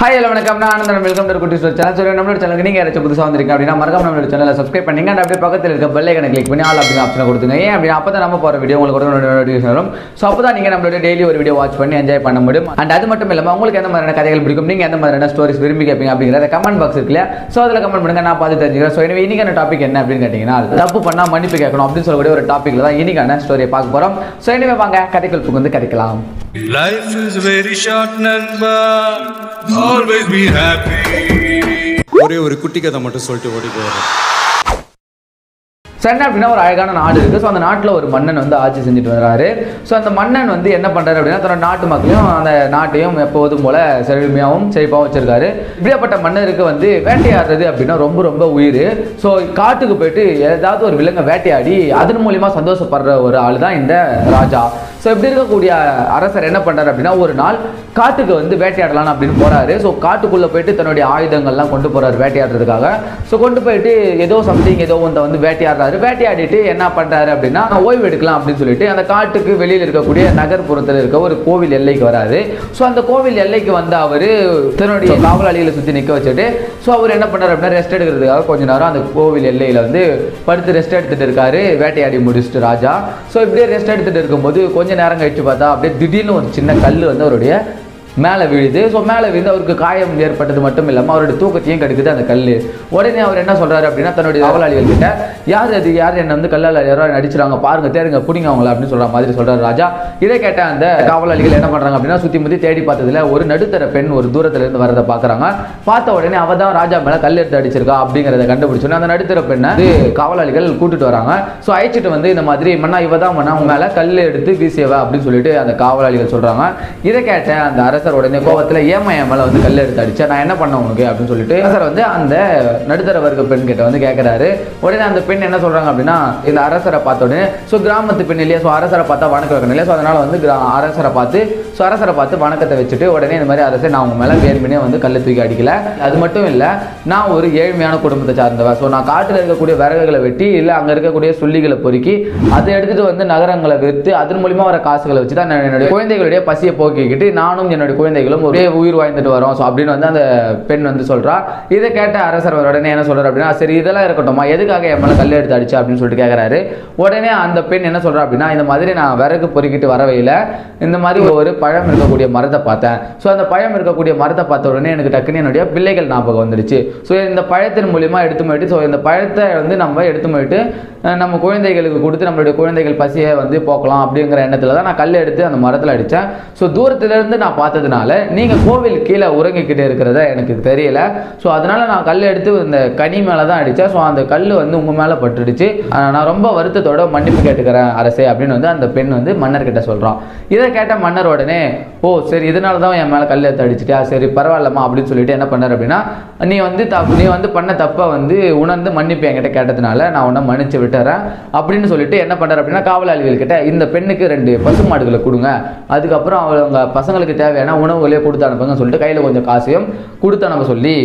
Hi hello வணக்கம். நான் Anandan. Welcome to குட்டி ஸ்டோர் சேனல் சொல்லி நம்மளோட சேனலுக்கு நீங்கள் யாராச்சும் புதுசாக வந்திருக்கீங்க அப்படின்னா மறக்காம நம்மளோட சேனலை சப்ஸ்கிரைப் பண்ணிங்க. அண்ட் அப்படியே பக்கத்தில் இருக்க பெல் ஐக்கனை கிளிக் பண்ணி ஆல் அப்படின்னு ஆப்ஷனை கொடுத்துங்க. ஏன் அப்படின்னா அப்போ தான் நம்ம போகிற வீடியோ உங்களுக்கு ஒரு நோட்டிஃபிகேஷன் வரும். ஸோ அப்போ தான் நீங்கள் நம்மளோட டெய்லி ஒரு வீடியோ வாட்ச் பண்ணி என்ஜாய் பண்ண முடியும். அண்ட் அது மட்டும் இல்லாமல் உங்களுக்கு எந்த மாதிரியான கதைகள் பிடிக்கும் நீங்கள் எந்த மாதிரியான ஸ்டோரிஸ் விரும்பி கேட்பீங்க அப்படிங்கிறத கமெண்ட் பாக்ஸ் இருக்குல்ல ஸோ அதில் கமெண்ட் பண்ணுங்க. நான் பார்த்து தெரிஞ்சுக்கிறேன். ஸோ எனவே இன்னைக்கான டாபிக் என்ன அப்படின்னு கேட்டிங்கன்னா தப்பு பண்ணால் மன்னிப்பு கேட்கணும் அப்படின்னு சொல்லக்கூடிய ஒரு டாப்பிக்கில் தான் இன்னிக்கான ஸ்டோரியை பார்க்க போகிறோம் ஸோ எனவே வாங்க. கதைகள் புகுந்து கதைக்கலாம். லைஃப் இஸ் வெரி ஷார்ட் நண்பா ஆல்வேஸ் பி ஹாப்பி ஒரே ஒரு குட்டி கதை மட்டும் சொல்லிட்டு ஓடி போயிடுறேன் சென்னை என்ன அப்படின்னா ஒரு அழகான நாடு இருக்குது ஸோ அந்த நாட்டில் ஒரு மன்னன் வந்து ஆட்சி செஞ்சுட்டு வர்றாரு. ஸோ அந்த மன்னன் வந்து என்ன பண்ணுறாரு அப்படின்னா தன்னோட நாட்டு மக்களையும் அந்த நாட்டையும் எப்போதும் போல செழுமையாகவும் செழிப்பாகவும் வச்சிருக்காரு. இப்படியாப்பட்ட மன்னருக்கு வந்து வேட்டையாடுறது அப்படின்னா ரொம்ப ரொம்ப உயிர். ஸோ காட்டுக்கு போயிட்டு ஏதாவது ஒரு விலங்கை வேட்டையாடி அதன் மூலியமாக சந்தோஷப்படுற ஒரு ஆள் தான் இந்த ராஜா. ஸோ இப்படி இருக்கக்கூடிய அரசர் என்ன பண்ணுறாரு அப்படின்னா ஒரு நாள் காட்டுக்கு வந்து வேட்டையாடலாம் அப்படின்னு போகிறாரு ஸோ காட்டுக்குள்ளே போயிட்டு தன்னுடைய ஆயுதங்கள்லாம் கொண்டு போகிறாரு வேட்டையாடுறதுக்காக. ஸோ கொண்டு போயிட்டு ஏதோ சம்திங் ஏதோ ஒன்றை வந்து வேட்டையாடுறாரு. வேட்டையாடிட்டு என்ன பண்ணுறாரு அப்படின்னா ஓய்வு எடுக்கலாம் அப்படின்னு சொல்லிட்டு அந்த காட்டுக்கு வெளியில் இருக்கக்கூடிய நகர்ப்புறத்தில் இருக்க ஒரு கோவில் எல்லைக்கு வராரு. ஸோ அந்த கோவில் எல்லைக்கு வந்து அவர் தன்னுடைய காவலாளிகளை சுற்றி நிற்க வச்சுட்டு ஸோ அவர் என்ன பண்ணுறாரு அப்படின்னா ரெஸ்ட் எடுக்கிறதுக்காக கொஞ்ச நேரம் அந்த கோவில் எல்லையில் வந்து படுத்து ரெஸ்ட் எடுத்துகிட்டு இருக்காரு. வேட்டையாடி முடிச்சுட்டு ராஜா. ஸோ இப்படியே ரெஸ்ட் எடுத்துகிட்டு இருக்கும்போது கொஞ்ச நேரம் கழிச்சு பார்த்தா அப்படியே திடீர்னு ஒரு சின்ன கல் வந்து அவருடைய மேலே விழுது. ஸோ மேலே விழுந்து அவருக்கு காயம் ஏற்பட்டது மட்டும் இல்லாமல் அவருடைய தூக்கத்தையும் கெடுக்குது அந்த கல் உடனே அவர் என்ன சொல்கிறாரு அப்படின்னா தன்னுடைய காவலாளிகள் கிட்ட யார் அது? யார் என்ன வந்து கல்லால் யாரோ அடிச்சிடாங்க பாருங்க தேடுங்க பிடிங்க அவங்கள அப்படின்னு சொல்கிற மாதிரி சொல்கிறார் ராஜா. இதை கேட்ட அந்த காவலாளிகள் என்ன பண்ணுறாங்க அப்படின்னா சுற்றி முத்தி தேடி பார்த்ததில் ஒரு நடுத்தர பெண் ஒரு தூரத்துல இருந்து வரதை பார்க்குறாங்க. பார்த்த உடனே அவ தான் ராஜா மேலே கல் எடுத்து அடிச்சிருக்கா அப்படிங்கிறத கண்டுபிடிச்சோன்னே அந்த நடுத்தர பெண்ணை வந்து காவலாளிகள் கூட்டிட்டு வராங்க. ஸோ அழைச்சிட்டு வந்து இந்த மாதிரி மண்ணா இவ தான் மண்ணா உங்க மேலே கல் எடுத்து வீசியவ அப்படின்னு சொல்லிட்டு அந்த காவலாளிகள் சொல்கிறாங்க இதை கேட்ட அந்த அரசர் உடனே கோவத்துல ஏமா என் மேல வந்து கல் எடுத்து அடிச்சா? நான் என்ன பண்ண உனக்கு? அப்படின்னு சொல்லிட்டு அரசர் வந்து அந்த நடுத்தர வர்க்க பெண் கிட்ட வந்து கேட்கறாரு உடனே அந்த பெண் என்ன சொல்றாங்க அப்படின்னா இந்த அரசரை பார்த்த உடனே ஸோ கிராமத்து பெண் இல்லையா? ஸோ அரசரை பார்த்தா வணக்கம் வைக்கணும் இல்லையா? ஸோ அதனால வந்து கிரா- அரசரை பார்த்து ஸோ அரசரை பார்த்து வணக்கத்தை வச்சுட்டு உடனே இந்த மாதிரி அரசே நான் உங்க மேல வேணுமெனே வந்து கல்லை தூக்கி அடிக்கல. அது மட்டும் இல்ல நான் ஒரு ஏழ்மையான குடும்பத்தை சார்ந்தவன். ஸோ நான் காட்டுல இருக்கக்கூடிய விறகுகளை வெட்டி இல்ல அங்க இருக்கக்கூடிய சுள்ளிகளை பொறுக்கி அதை எடுத்துட்டு வந்து நகரங்களை விற்று அதன் மூலியமா வர காசுகளை வச்சு தான் என்னுடைய குழந்தைகளுடைய பசியை போக்கிக்கிட்டு நானும் என்னுடைய குழந்தைகளும் ஒரே உயிர் வாய்ந்துட்டு வரோம். ஸோ அப்படின்னு வந்து அந்த பெண் வந்து சொல்றா. இதை கேட்ட அரசர் உடனே என்ன சொல்றாரு அப்படின்னா சரி இதெல்லாம் இருக்கட்டும்மா எதுக்காக என் மேல கல் எடுத்து அடிச்சு அப்படின்னு சொல்லிட்டு கேட்கறாரு உடனே அந்த பெண் என்ன சொல்றா அப்படின்னா இந்த மாதிரி நான் விறகு பொறுக்கிட்டு வரவையில் இந்த மாதிரி ஒரு பழம் இருக்கக்கூடிய மரத்தை பார்த்தேன். ஸோ அந்த பழம் இருக்கக்கூடிய மரத்தை பார்த்த உடனே எனக்கு டக்குன்னு என்னுடைய பிள்ளைகள் ஞாபகம் வந்துடுச்சு. ஸோ இந்த பழத்தின் மூலியமா எடுத்து போயிட்டு ஸோ இந்த பழத்தை வந்து நம்ம எடுத்து போயிட்டு நம்ம குழந்தைகளுக்கு கொடுத்து நம்மளுடைய குழந்தைகள் பசியை வந்து போக்கலாம் அப்படிங்கிற எண்ணத்துல தான் நான் கல் எடுத்து அந்த மரத்தில் அடித்தேன் ஸோ தூரத்துல இருந்து நான் பார்த்ததுனால நீங்கள் கோவில் கீழே உறங்கிக்கிட்டு இருக்கிறத எனக்கு தெரியல. ஸோ அதனால நான் கல் எடுத்து இந்த கனி மேலே தான் அடித்தேன் ஸோ அந்த கல் வந்து உங்கள் மேலே பட்டுடுச்சு. நான் ரொம்ப வருத்தத்தோட மன்னிப்பு கேட்டுக்கிறேன் அரசே அப்படின்னு வந்து அந்த பெண் வந்து மன்னர்கிட்ட சொல்கிறான் இதை கேட்ட மன்னர் உடனே ஓ சரி இதனால தான் என் மேலே கல் எடுத்து அடிச்சிட்டியா? சரி பரவாயில்லம்மா அப்படின்னு சொல்லிட்டு என்ன பண்ணார் அப்படின்னா நீ வந்து தப்பு நீ வந்து பண்ண தப்பை வந்து உணர்ந்து மன்னிப்பு என்கிட்ட கேட்டதுனால நான் உன்னை மன்னிச்சு விட்டுறேன் அப்படின்னு சொல்லிட்டு என்ன பண்றாரு அப்படின்னா காவலாளிகள் கிட்ட இந்த பெண்ணுக்கு ரெண்டு பசுமாடுகளை கொடுங்க. அதுக்கப்புறம் அவங்க பசங்களுக்கு தேவையான உணவுகளையே கொடுத்து அனுப்புங்கன்னு சொல்லிட்டு கையில் கொஞ்சம் காசையும் கொடுத்து அனுப்ப சொல்லி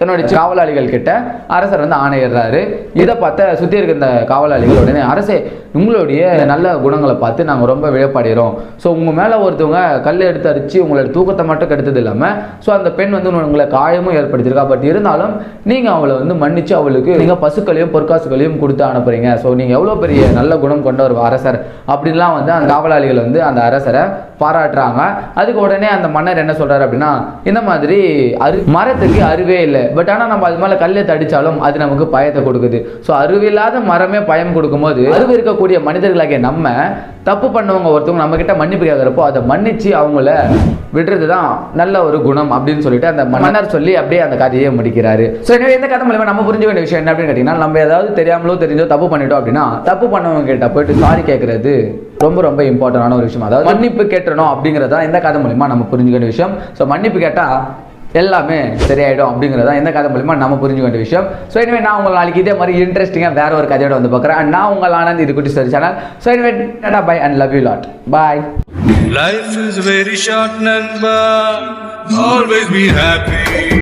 தன்னுடைய காவலாளிகள் கிட்ட அரசர் வந்து ஆணையிடுறாரு. இதை பார்த்த சுற்றி இருக்க இந்த காவலாளிகள் உடனே அரசே உங்களுடைய நல்ல குணங்களை பார்த்து நாங்கள் ரொம்ப விழப்படைகிறோம் ஸோ உங்கள் மேலே ஒருத்தவங்க கல் எடுத்து அடித்து உங்களோட தூக்கத்தை மட்டும் கெடுத்தது இல்லாமல் ஸோ அந்த பெண் வந்து உங்களை காயமும் ஏற்படுத்தியிருக்கா. பட் இருந்தாலும் நீங்கள் அவளை வந்து மன்னிச்சு அவளுக்கு நீங்கள் பசுக்களையும் பொற்காசுகளையும் கொடுத்து அனுப்புறீங்க. ஸோ நீங்கள் எவ்வளோ பெரிய நல்ல குணம் கொண்ட ஒரு அரசர்? அப்படின்லாம் வந்து அந்த காவலாளிகள் வந்து அந்த அரசரை பாராட்டுறாங்க. அதுக்கு உடனே அந்த மன்னர் என்ன சொல்றாரு அப்படின்னா இந்த மாதிரி அரு மரத்துக்கு அருவே இல்லை. பட் ஆனால் நம்ம அது மேலே கல்லை தடிச்சாலும் அது நமக்கு பயத்தை கொடுக்குது. ஸோ அருவில்லாத மரமே பயம் கொடுக்கும்போது அறிவு இருக்கக்கூடிய மனிதர்களாகிய நம்ம தப்பு பண்ணவங்க ஒருத்தவங்க நம்ம கிட்ட மன்னிப்பு கேட்குறப்போ அதை மன்னிச்சு அவங்கள விடுறது தான் நல்ல ஒரு குணம் அப்படின்னு சொல்லிட்டு அந்த மன்னர் சொல்லி அப்படியே அந்த கதையை முடிக்கிறாரு. ஸோ எனவே இந்த கதை மூலமா நம்ம புரிஞ்சுக்க வேண்டிய விஷயம் என்ன அப்படின்னு கேட்டிங்கன்னா நம்ம ஏதாவது தெரியாமலோ தெரிஞ்சோ தப்பு பண்ணிட்டோம் அப்படின்னா தப்பு பண்ணவங்க கிட்ட போயிட்டு சாரி கேட்கறது ரொம்ப ரொம்ப இம்பார்ட்டண்டான ஒரு விஷயம். அதாவது மன்னிப்பு கேட்டணும் அப்படிங்கிறதா இந்த கதை மூலியமா நம்ம புரிஞ்சுக்க வேண்டிய விஷயம். ஸோ மன்னிப்பு கேட்டால் எல்லாமே சரியாயிடும் அப்படிங்கிறதா இந்த கதை மூலியமா நம்ம புரிஞ்சுக்க வேண்டிய விஷயம். ஸோ எனவே நான் உங்களை நாளைக்கு இதே மாதிரி இன்ட்ரெஸ்டிங்காக வேற ஒரு கதையோட வந்து பார்க்குறேன். நான் உங்கள் ஆனந்த் இது குட்டி சரி சேனல் ஸோ எனவே tata bye and love you lot bye Life is very short, Nanba. Always be happy.